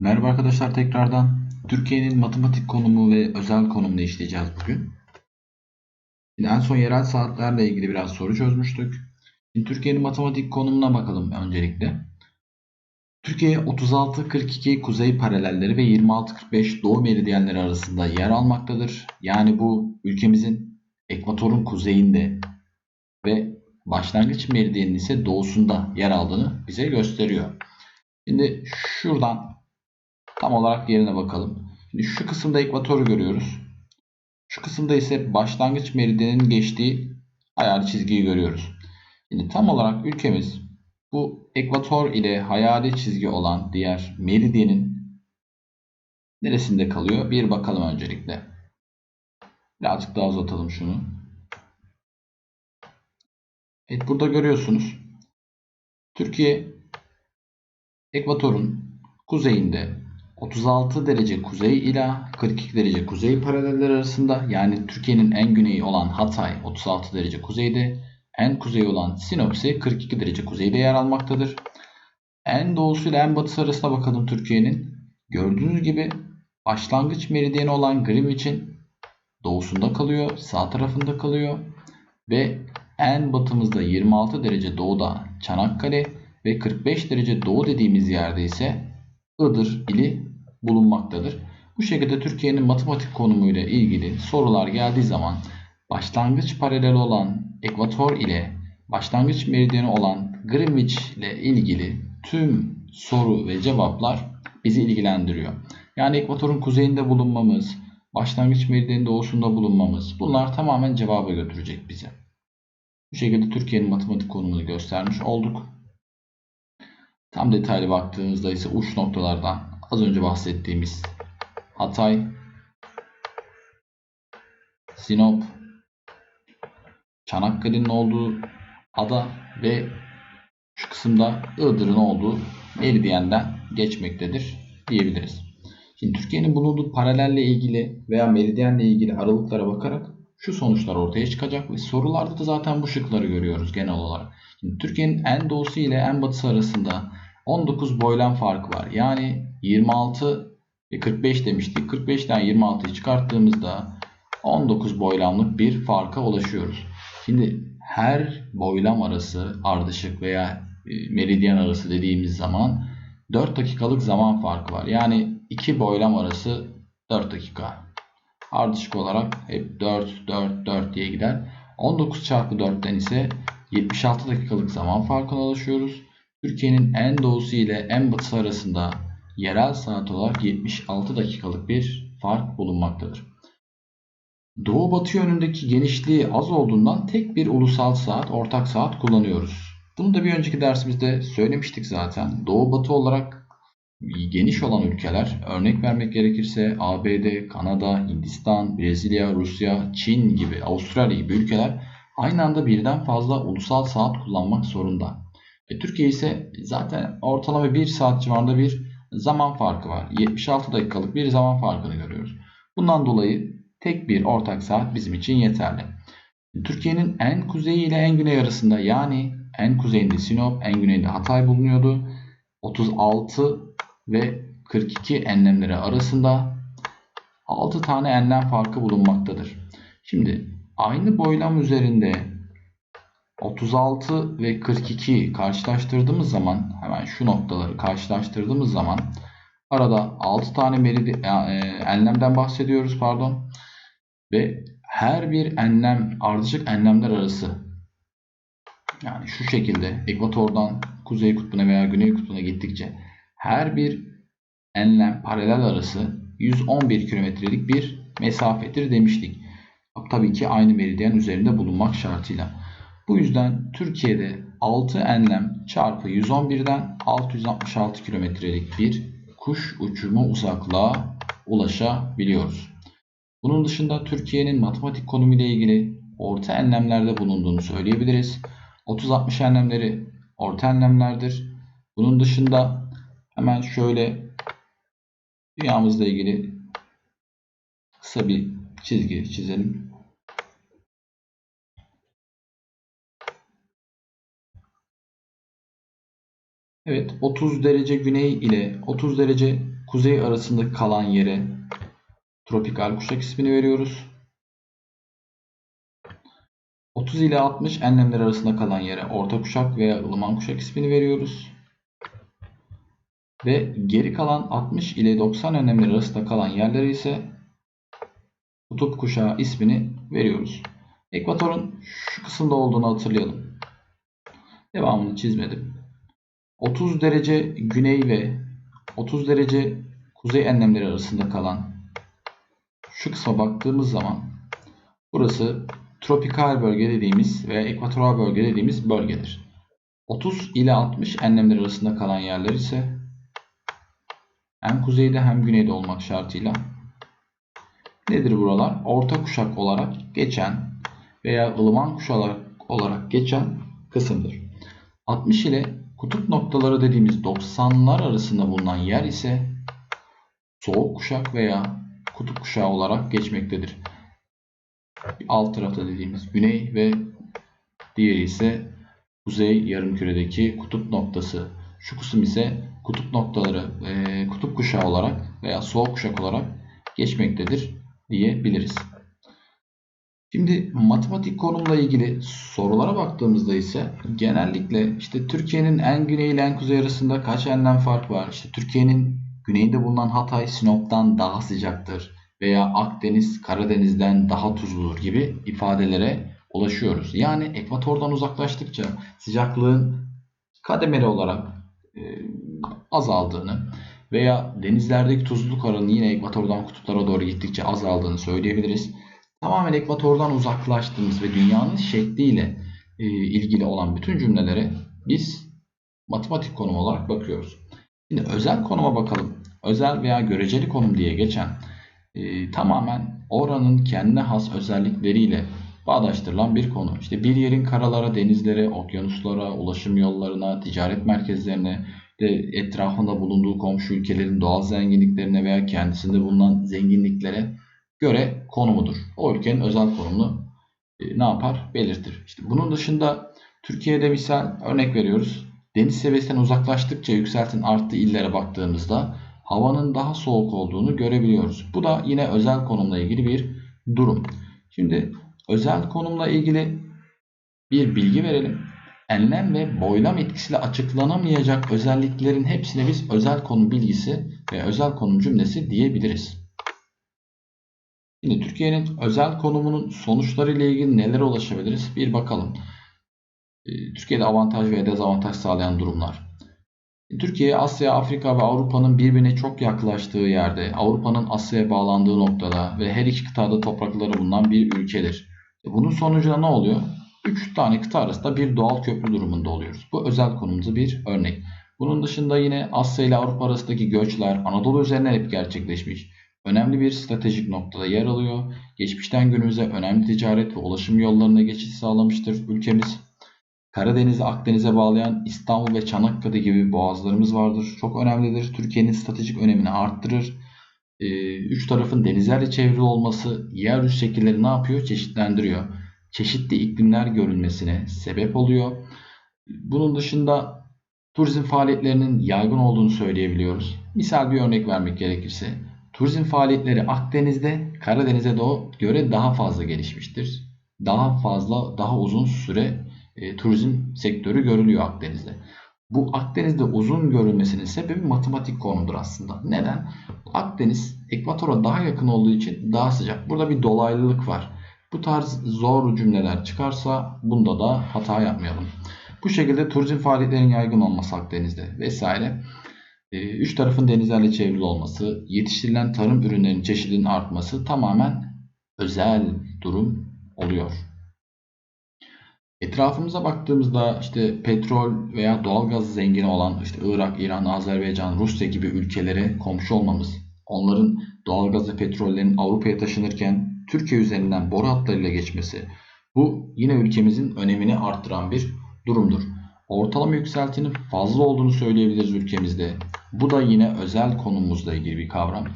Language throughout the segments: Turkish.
Merhaba arkadaşlar tekrardan. Türkiye'nin matematik konumu ve özel konumunu işleyeceğiz bugün. Şimdi en son yerel saatlerle ilgili biraz soru çözmüştük. Şimdi Türkiye'nin matematik konumuna bakalım öncelikle. Türkiye 36-42 kuzey paralelleri ve 26-45 doğu meridyenleri arasında yer almaktadır. Yani bu ülkemizin ekvatorun kuzeyinde ve başlangıç meridyenin ise doğusunda yer aldığını bize gösteriyor. Şimdi şuradan Tam olarak yerine bakalım. Şimdi şu kısımda ekvatoru görüyoruz. Şu kısımda ise başlangıç meridyenin geçtiği hayali çizgiyi görüyoruz. Şimdi tam olarak ülkemiz bu ekvator ile hayali çizgi olan diğer meridyenin neresinde kalıyor? Bir bakalım öncelikle. Birazcık daha uzatalım şunu. Evet burada görüyorsunuz. Türkiye ekvatorun kuzeyinde 36 derece kuzey ile 42 derece kuzey paraleller arasında yani Türkiye'nin en güneyi olan Hatay 36 derece kuzeyde, en kuzey olan Sinop ise 42 derece kuzeyde yer almaktadır. En doğusu ile en batısı arasına bakalım Türkiye'nin. Gördüğünüz gibi başlangıç meridyeni olan Greenwich'in doğusunda kalıyor, sağ tarafında kalıyor ve en batımızda 26 derece doğuda Çanakkale ve 45 derece doğu dediğimiz yerde ise Iğdır ili bulunmaktadır. Bu şekilde Türkiye'nin matematik konumuyla ilgili sorular geldiği zaman başlangıç paralel olan ekvator ile başlangıç meridyeni olan Greenwich ile ilgili tüm soru ve cevaplar bizi ilgilendiriyor. Yani ekvatorun kuzeyinde bulunmamız, başlangıç meridyenin doğusunda bulunmamız bunlar tamamen cevaba götürecek bizi. Bu şekilde Türkiye'nin matematik konumunu göstermiş olduk. Tam detaylı baktığınızda ise uç noktalardan az önce bahsettiğimiz Hatay, Sinop, Çanakkale'nin olduğu ada ve şu kısımda Iğdır'ın olduğu meridyenden geçmektedir diyebiliriz. Şimdi Türkiye'nin bulunduğu paralelle ilgili veya meridyenle ilgili aralıklara bakarak şu sonuçlar ortaya çıkacak ve sorularda da zaten bu şıkları görüyoruz genel olarak. Şimdi Türkiye'nin en doğusu ile en batısı arasında 19 boylam farkı var. Yani 26 ve 45 demiştik. 45'ten 26'yı çıkarttığımızda 19 boylamlık bir farka ulaşıyoruz. Şimdi her boylam arası ardışık veya e, meridyen arası dediğimiz zaman 4 dakikalık zaman farkı var. Yani iki boylam arası 4 dakika. Ardışık olarak hep 4, 4, 4 diye gider. 19 çarpı 4'ten ise 76 dakikalık zaman farkına ulaşıyoruz. Türkiye'nin en doğusu ile en batısı arasında yerel saat olarak 76 dakikalık bir fark bulunmaktadır. Doğu batı yönündeki genişliği az olduğundan tek bir ulusal saat, ortak saat kullanıyoruz. Bunu da bir önceki dersimizde söylemiştik zaten. Doğu batı olarak geniş olan ülkeler, örnek vermek gerekirse ABD, Kanada, Hindistan, Brezilya, Rusya, Çin gibi, Avustralya gibi ülkeler aynı anda birden fazla ulusal saat kullanmak zorunda. E, Türkiye ise zaten ortalama 1 saat civarında bir zaman farkı var. 76 dakikalık bir zaman farkını görüyoruz. Bundan dolayı tek bir ortak saat bizim için yeterli. Türkiye'nin en kuzeyi ile en güney arasında yani en kuzeyinde Sinop, en güneyinde Hatay bulunuyordu. 36 ve 42 enlemleri arasında 6 tane enlem farkı bulunmaktadır. Şimdi aynı boylam üzerinde 36 ve 42 karşılaştırdığımız zaman hemen şu noktaları karşılaştırdığımız zaman arada 6 tane meridi, e, enlemden bahsediyoruz pardon. Ve her bir enlem ardışık enlemler arası yani şu şekilde ekvatordan kuzey kutbuna veya güney kutbuna gittikçe her bir enlem paralel arası 111 kilometrelik bir mesafedir demiştik. Tabii ki aynı meridyen üzerinde bulunmak şartıyla. Bu yüzden Türkiye'de 6 enlem çarpı 111'den 666 kilometrelik bir kuş uçumu uzaklığa ulaşabiliyoruz. Bunun dışında Türkiye'nin matematik konumuyla ilgili orta enlemlerde bulunduğunu söyleyebiliriz. 30-60 enlemleri orta enlemlerdir. Bunun dışında hemen şöyle dünyamızla ilgili kısa bir çizgi çizelim. Evet 30 derece güney ile 30 derece kuzey arasında kalan yere tropikal kuşak ismini veriyoruz. 30 ile 60 enlemler arasında kalan yere orta kuşak veya ılıman kuşak ismini veriyoruz. Ve geri kalan 60 ile 90 enlemler arasında kalan yerlere ise kutup kuşağı ismini veriyoruz. Ekvatorun şu kısımda olduğunu hatırlayalım. Devamını çizmedim. 30 derece güney ve 30 derece kuzey enlemleri arasında kalan şu kısma baktığımız zaman burası tropikal bölge dediğimiz veya ekvatoral bölge dediğimiz bölgedir. 30 ile 60 enlemler arasında kalan yerler ise hem kuzeyde hem güneyde olmak şartıyla nedir buralar? Orta kuşak olarak geçen veya ılıman kuşak olarak geçen kısımdır. 60 ile kutup noktaları dediğimiz 90'lar arasında bulunan yer ise soğuk kuşak veya kutup kuşağı olarak geçmektedir. Alt tarafta dediğimiz güney ve diğeri ise kuzey yarımküredeki kutup noktası. Şu kısım ise kutup noktaları e, kutup kuşağı olarak veya soğuk kuşak olarak geçmektedir diyebiliriz. Şimdi matematik konumla ilgili sorulara baktığımızda ise genellikle işte Türkiye'nin en güney ile en kuzey arasında kaç enlem fark var? İşte Türkiye'nin güneyinde bulunan Hatay Sinop'tan daha sıcaktır veya Akdeniz Karadeniz'den daha tuzludur gibi ifadelere ulaşıyoruz. Yani ekvatordan uzaklaştıkça sıcaklığın kademeli olarak e, azaldığını veya denizlerdeki tuzluluk oranı yine ekvatordan kutuplara doğru gittikçe azaldığını söyleyebiliriz. Tamamen ekvatordan uzaklaştığımız ve dünyanın şekliyle e, ilgili olan bütün cümlelere biz matematik konum olarak bakıyoruz. Şimdi özel konuma bakalım. Özel veya göreceli konum diye geçen e, tamamen oranın kendine has özellikleriyle bağdaştırılan bir konu. İşte bir yerin karalara, denizlere, okyanuslara, ulaşım yollarına, ticaret merkezlerine, de etrafında bulunduğu komşu ülkelerin doğal zenginliklerine veya kendisinde bulunan zenginliklere göre konumudur. O ülkenin özel konumunu e, ne yapar? Belirtir. İşte bunun dışında Türkiye'de misal örnek veriyoruz. Deniz seviyesinden uzaklaştıkça yükseltin arttığı illere baktığımızda havanın daha soğuk olduğunu görebiliyoruz. Bu da yine özel konumla ilgili bir durum. Şimdi özel konumla ilgili bir bilgi verelim. Enlem ve boylam etkisiyle açıklanamayacak özelliklerin hepsine biz özel konum bilgisi ve özel konum cümlesi diyebiliriz. Şimdi Türkiye'nin özel konumunun sonuçları ile ilgili nelere ulaşabiliriz? Bir bakalım. Ee, Türkiye'de avantaj ve dezavantaj sağlayan durumlar. Türkiye, Asya, Afrika ve Avrupa'nın birbirine çok yaklaştığı yerde, Avrupa'nın Asya'ya bağlandığı noktada ve her iki kıtada toprakları bulunan bir ülkedir. Bunun sonucunda ne oluyor? 3 tane kıta arasında bir doğal köprü durumunda oluyoruz. Bu özel konumumuzda bir örnek. Bunun dışında yine Asya ile Avrupa arasındaki göçler Anadolu üzerinden hep gerçekleşmiş. Önemli bir stratejik noktada yer alıyor. Geçmişten günümüze önemli ticaret ve ulaşım yollarına geçiş sağlamıştır ülkemiz. Karadeniz'i Akdeniz'e bağlayan İstanbul ve Çanakkale gibi boğazlarımız vardır. Çok önemlidir. Türkiye'nin stratejik önemini arttırır. Ee, üç tarafın denizlerle çevrili olması yer üst şekilleri ne yapıyor? Çeşitlendiriyor. Çeşitli iklimler görülmesine sebep oluyor. Bunun dışında turizm faaliyetlerinin yaygın olduğunu söyleyebiliyoruz. Misal bir örnek vermek gerekirse turizm faaliyetleri Akdeniz'de Karadeniz'e göre daha fazla gelişmiştir. Daha fazla, daha uzun süre e, turizm sektörü görülüyor Akdeniz'de. Bu Akdeniz'de uzun görülmesinin sebebi matematik konudur aslında. Neden? Akdeniz ekvatora daha yakın olduğu için daha sıcak. Burada bir dolaylılık var. Bu tarz zor cümleler çıkarsa bunda da hata yapmayalım. Bu şekilde turizm faaliyetlerinin yaygın olması Akdeniz'de vesaire. E, üç tarafın denizlerle çevrili olması, yetiştirilen tarım ürünlerinin çeşidinin artması tamamen özel durum oluyor. Etrafımıza baktığımızda işte petrol veya doğalgaz zengini olan işte Irak, İran, Azerbaycan, Rusya gibi ülkelere komşu olmamız, onların doğalgaz ve petrollerin Avrupa'ya taşınırken Türkiye üzerinden boru hatlarıyla geçmesi, bu yine ülkemizin önemini arttıran bir durumdur. Ortalama yükseltinin fazla olduğunu söyleyebiliriz ülkemizde. Bu da yine özel konumumuzla ilgili bir kavram.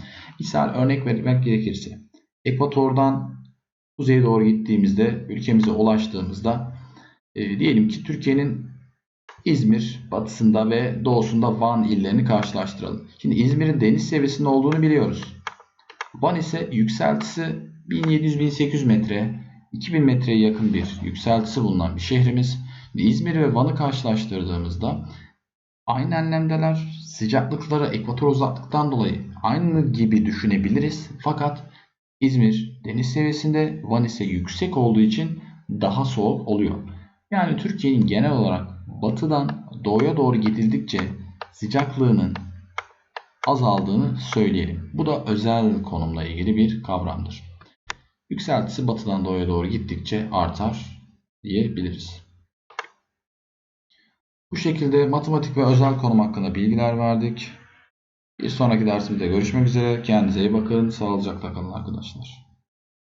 Misal örnek vermek gerekirse, ekvatordan kuzeye doğru gittiğimizde, ülkemize ulaştığımızda e, diyelim ki Türkiye'nin İzmir batısında ve doğusunda Van illerini karşılaştıralım. Şimdi İzmir'in deniz seviyesinde olduğunu biliyoruz. Van ise yükseltisi 1700-1800 metre, 2000 metreye yakın bir yükseltisi bulunan bir şehrimiz. İzmir ve Van'ı karşılaştırdığımızda aynı enlemdeler. Sıcaklıkları ekvator uzaklıktan dolayı aynı gibi düşünebiliriz. Fakat İzmir deniz seviyesinde, Van ise yüksek olduğu için daha soğuk oluyor. Yani Türkiye'nin genel olarak batıdan doğuya doğru gidildikçe sıcaklığının azaldığını söyleyelim. Bu da özel konumla ilgili bir kavramdır. Yükseltisi batıdan doğuya doğru gittikçe artar diyebiliriz. Bu şekilde matematik ve özel konum hakkında bilgiler verdik. Bir sonraki dersimizde görüşmek üzere. Kendinize iyi bakın. Sağlıcakla kalın arkadaşlar.